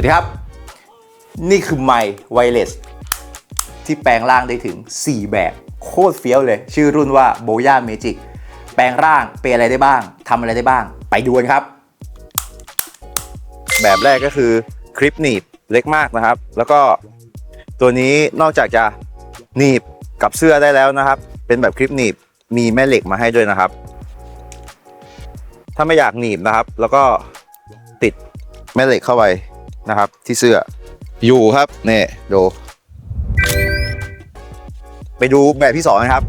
วัสดีครับ นี่คือไมค์ไวเลสที่แปลงร่างได้ถึง 4 แบบโคตรเฟี้ยวเลย ชื่อรุ่นว่า b o y a Magic แปลงร่างเป็นอะไรได้บ้างทำอะไรได้บ้าง ไปดูกันครับ แบบแรกก็คือคลิปหนีบเล็กมากนะครับ แล้วก็ตัวนี้นอกจากจะหนีบกับเสื้อได้แล้วนะครับ เป็นแบบคลิปหนีบมีแม่เหล็กมาให้ด้วยนะครับ ถ้าไม่อยากหนีบนะครับ แล้วก็ติดแม่เหล็กเข้าไป นะครับ ที่เสื้ออยู่ครับนี่ดูไปดูแบบที่สองนะครับ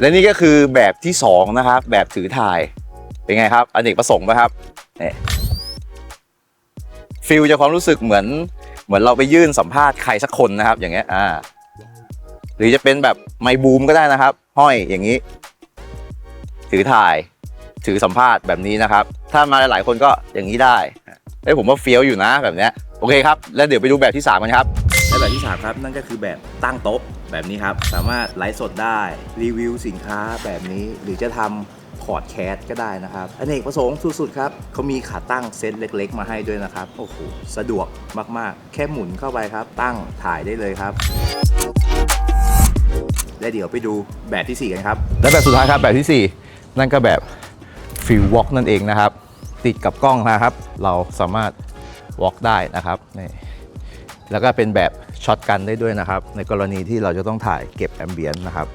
และนี่ก็คือแบบที่สองนะครับ แบบถือถ่ายเป็นไงครับอเนกประสงค์ไหมครับนี่ฟิลจะความรู้สึกเหมือนเหมือนเราไปยื่นสัมภาษณ์ใครสักคนนะครับ อย่างเงี้ยอ่า หรือจะเป็นแบบไมบูมก็ได้นะครับ ห้อยอย่างนี้ ถือถ่าย ถือสัมภาษณ์แบบนี้นะครับ ถ้ามาหลายๆคนก็อย่างนี้ได้ เอ้ยผมว่าเฟี้ยวอยู่นะแบบเนี้ยโอเคครับ แล้วเดี๋ยวไปดูแบบที่ 3 กันครับและแบบที่3ครับนั่นก็คือแบบตั้งโต๊ะแบบนี้ครับ สามารถไลฟ์สดได้รีวิวสินค้าแบบนี้หรือจะทำพอดแคสต์ก็ได้นะครับอเนกประสงค์สุดๆครับเขามีขาตั้งเซตเล็ก ๆ มาให้ด้วยนะครับโอ้โหสะดวกมากๆ แค่หมุนเข้าไปครับ ตั้งถ่ายได้เลยครับและเดี๋ยวไปดูแบบที่ 4 กันครับ และแบบสุดท้ายครับแบบที่ 4 นั่นก็แบบฟิลวอล์กนั่นเองนะครับ ติดกับกล้องนะครับ เราสามารถวอล์กได้นะครับนี่แล้วก็เป็นแบบช็อตกันได้ด้วยนะครับ ในกรณีที่เราจะต้องถ่ายเก็บแอมเบียนนะครับ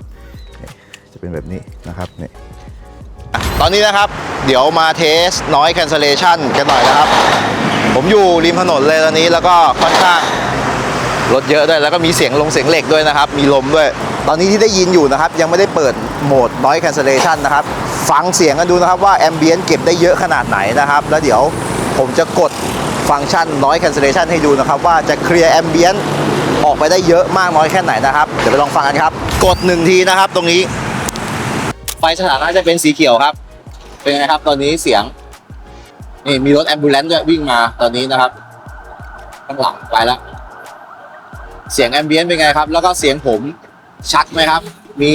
จะเป็นแบบนี้นะครับนี่ตอนนี้นะครับ เดี๋ยวมาเทสน้อย cancellation กันหน่อยนะครับ ผมอยู่ริมถนนเลยตอนนี้แล้วก็ค่อนข้างรถเยอะด้วยแล้วก็มีเสียงลงเสียงเหล็กด้วยนะครับ มีลมด้วย ตอนนี้ที่ได้ยินอยู่นะครับ ยังไม่ได้เปิดโหมด noise cancellation นะครับ ฟังเสียงกันดูนะครับว่า ambient เก็บได้เยอะขนาดไหนนะครับ แล้วเดี๋ยวผมจะกดฟังก์ชัน noise cancellation ให้ดูนะครับ ว่าจะเคลียร์ ambient ออกไปได้เยอะมากน้อยแค่ไหนนะครับ เดี๋ยวไปลองฟังกันครับ กดหนึ่งทีนะครับ ตรงนี้ ไฟสถานะจะเป็นสีเขียวครับ เป็นไงครับตอนนี้เสียง นี่มีรถแอมบูเลนต์ด้วยวิ่งมาตอนนี้นะครับข้างหลังไปแล้วเสียงแอมเบียนเป็นไงครับ แล้วก็เสียงผมชัดไหมครับ มี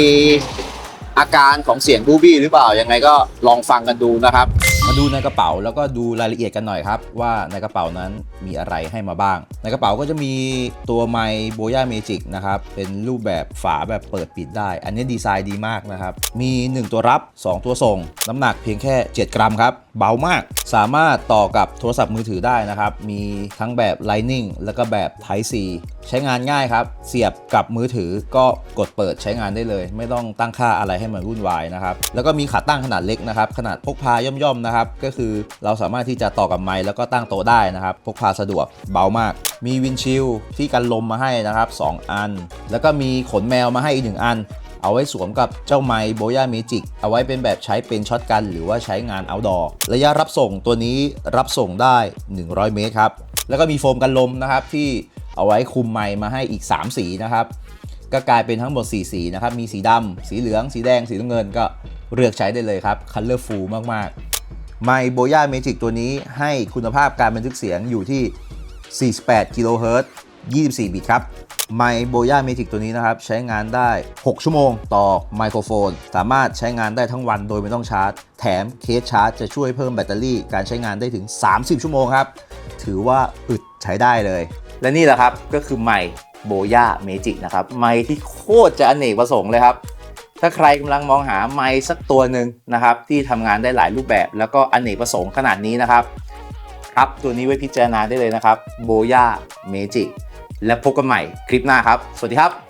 อาการของเสียงบูบี้หรือเปล่ายังไงก็ลองฟังกันดูนะครับ มาดูในกระเป๋าแล้วก็ดูรายละเอียดกันหน่อยครับ ว่าในกระเป๋านั้นมีอะไรให้มาบ้าง ในกระเป๋าก็จะมีตัวไมโบย่าเมจิกนะครับเป็นรูปแบบฝาแบบเปิดปิดได้ อันนี้ดีไซน์ดีมากนะครับ มี 1 ตัวรับ 2 ตัวส่ง น้ำหนักเพียงแค่ 7 กรัมครับ เบามาก สามารถต่อกับโทรศัพท์มือถือได้นะครับ มีทั้งแบบ Lightning แล้วก็แบบ Type C ใช้งานง่ายครับ เสียบกับมือถือก็กดเปิดใช้งานได้เลย ไม่ต้องตั้งค่าอะไรให้มันวุ่นวายนะครับ แล้วก็มีขาตั้งขนาดเล็กนะครับ ขนาดพกพาย่อมๆนะครับ ก็คือเราสามารถที่จะต่อกับไมค์แล้วก็ตั้งโต๊ะได้นะครับ พกพาสะดวกเบามาก มีวินชิลที่กันลมมาให้นะครับ 2 อัน แล้วก็มีขนแมวมาให้อีกหนึ่งอัน เอาไว้สวมกับเจ้าไมค์โบย่าเมจิกเอาไว้เป็นแบบใช้เป็นช็อตกัน หรือว่าใช้งาน outdoor ระยะรับส่งตัวนี้รับส่งได้ 100 เมตรครับ แล้วก็มีโฟมกันลมนะครับที่เอาไว้คุมไมค์มาให้อีก 3 สีนะครับก็กลายเป็นทั้งหมด 4 สีนะครับ มีสีดำ สีเหลือง สีแดง สีน้ำเงินก็เลือกใช้ได้เลยครับ colorful มากๆ ไมค์โบย่าเมจิกตัวนี้ให้คุณภาพการบันทึกเสียงอยู่ที่ 48 กิโลเฮิรตซ์ 24 บิตครับ ไมโบย่าเมจิกตัวนี้นะครับ ใช้งานได้ 6 ชั่วโมงต่อไมโครโฟน สามารถใช้งานได้ทั้งวันโดยไม่ต้องชาร์จ แถมเคสชาร์จจะช่วยเพิ่มแบตเตอรี่ การใช้งานได้ถึง 30 ชั่วโมงครับ ถือว่าอึดใช้ได้เลย และนี่แหละครับก็คือไมโบย่าเมจิกนะครับ ไมที่โคตรจะอเนกประสงค์เลยครับถ้าใครกำลังมองหาไมค์สักตัวหนึ่งนะครับ ที่ทำงานได้หลายรูปแบบ แล้วก็อเนกประสงค์ขนาดนี้นะครับ ครับตัวนี้ไว้พิจารณาได้เลยนะครับโบย่าเมจิก และพบกันใหม่คลิปหน้าครับ สวัสดีครับ